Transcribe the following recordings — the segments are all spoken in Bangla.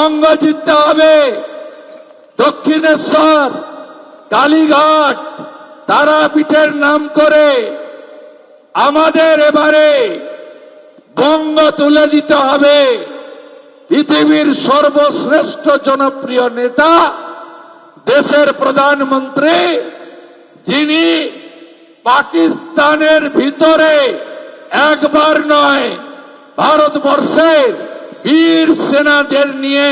বঙ্গ জিততে হবে দক্ষিণেশ্বর, কালীঘাট তারাপীঠের নাম করে আমাদের এবারে বঙ্গ তুলে দিতে হবে। পৃথিবীর সর্বশ্রেষ্ঠ জনপ্রিয় নেতা দেশের প্রধানমন্ত্রী, যিনি পাকিস্তানের ভিতরে একবার নয়, ভারতবর্ষের বীর সেনাদের নিয়ে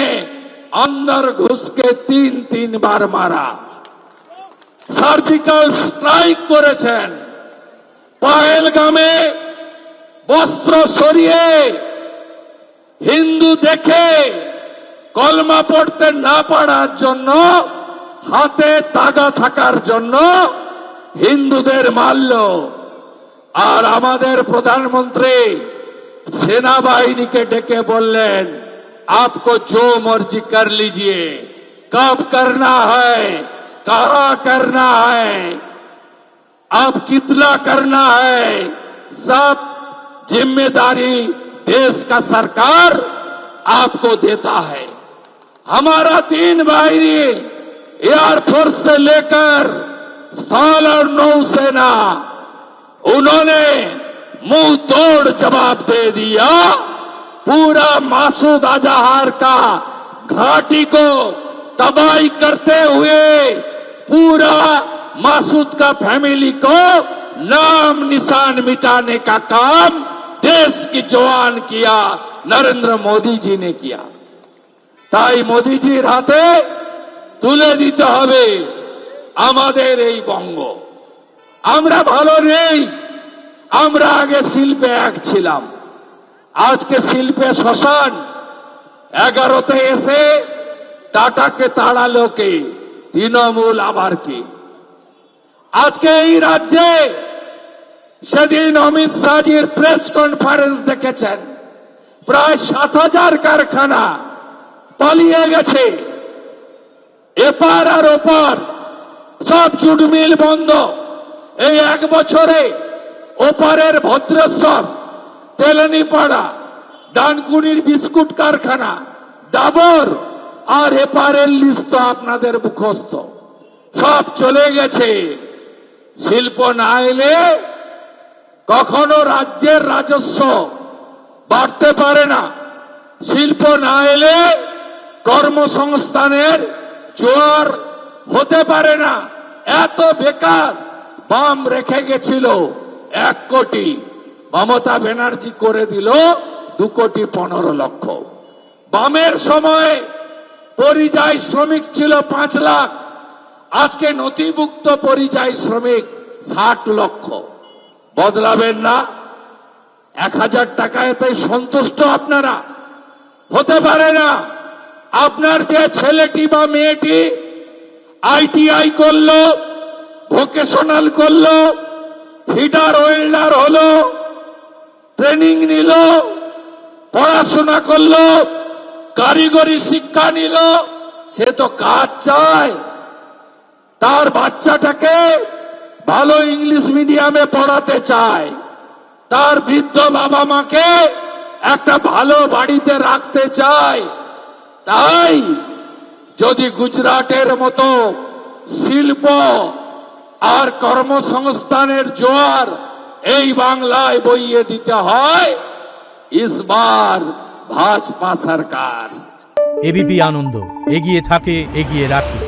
অন্দর ঘুষকে তিন তিনবার মারা সার্জিক্যাল স্ট্রাইক করেছেন পায়েলগামে বস্ত্র সরিয়ে হিন্দু দেখে কলমা পড়তে না পারার জন্য হাতে তাগা থাকার জন্য হিন্দুদের মারল আর আমাদের প্রধানমন্ত্রী সেনাবাহিনীকে ডেকে বললেন आपको जो मर्जी कर लीजिए कब करना है कहा करना है अब कितना करना है सब जिम्मेदारी देश का सरकार आपको देता है हमारा तीन बाहिनी एयरफोर्स से लेकर स्थल और नौसेना उन्होंने मुंह तोड़ जवाब दे दिया पूरा मासूद अजहार का घाटी को तबाही करते हुए पूरा मासूद का फैमिली को नाम निशान मिटाने का काम देश की जवान किया नरेंद्र मोदी जी ने किया তাই মোদিজির হাতে তুলে দিতে হবে আমাদের এই বঙ্গ আমরা ভালো নেই আমরা আগে শিল্পে এক ছিলাম। আজকে শিল্পে শ্মশান। এগারোতে এসে টাটাকে তাড়ালো কে? তৃণমূল আবার কি? আজকে এই রাজ্যে সেদিন অমিত শাহজির প্রেস কনফারেন্স দেখেছেন। প্রায় সাত হাজার কারখানা পালিয়ে গেছে। এপার আর ওপার সব জুট মিল বন্ধ। এই এক বছরে ওপারের ভদ্রেশ্বর, তেলানিপাড়া, ডানকুনির বিস্কুট কারখানা, ডাবর আর এপারের লিস্ট আপনাদের মুখস্থ। সব চলে গেছে। শিল্প না এলে কখনো রাজ্যের রাজস্ব বাড়তে পারে না। শিল্প না এলে কর্মসংস্থানের জোয়ার হতে পারে না। এত বেকার বাম রেখে গেছিল। এক কোটি। মমতা ব্যানার্জি করে দিল দু কোটি পনেরো লক্ষ। বামের সময় পরিযায়ী শ্রমিক ছিল পাঁচ লাখ। আজকে নথিভুক্ত পরিযায়ী শ্রমিক ষাট লক্ষ। বদলাবেন না। এক হাজার টাকায় তাই সন্তুষ্ট আপনারা। হতে পারে না। আপনার যে ছেলেটি বা মেয়েটি আইটিআই করল, ভোকেশনাল করল ফিডার ওয়েল্ডার হলো, ট্রেনিং নিল, পড়াশোনা করল, কারিগরি শিক্ষা নিল, সে তো কাজ চায়। তার বাচ্চাটাকে ভালো ইংলিশ মিডিয়ামে পড়াতে চায়। তার বৃদ্ধ বাবা মাকে একটা ভালো বাড়িতে রাখতে চায়। তাই যদি গুজরাটের মতো শিল্প আর কর্মসংস্থানের জোয়ার এই বাংলায় বইয়ে দিতে হয়, ইসবার ভাজপা সরকার। এবিপি আনন্দ, এগিয়ে থাকে, এগিয়ে রাখে।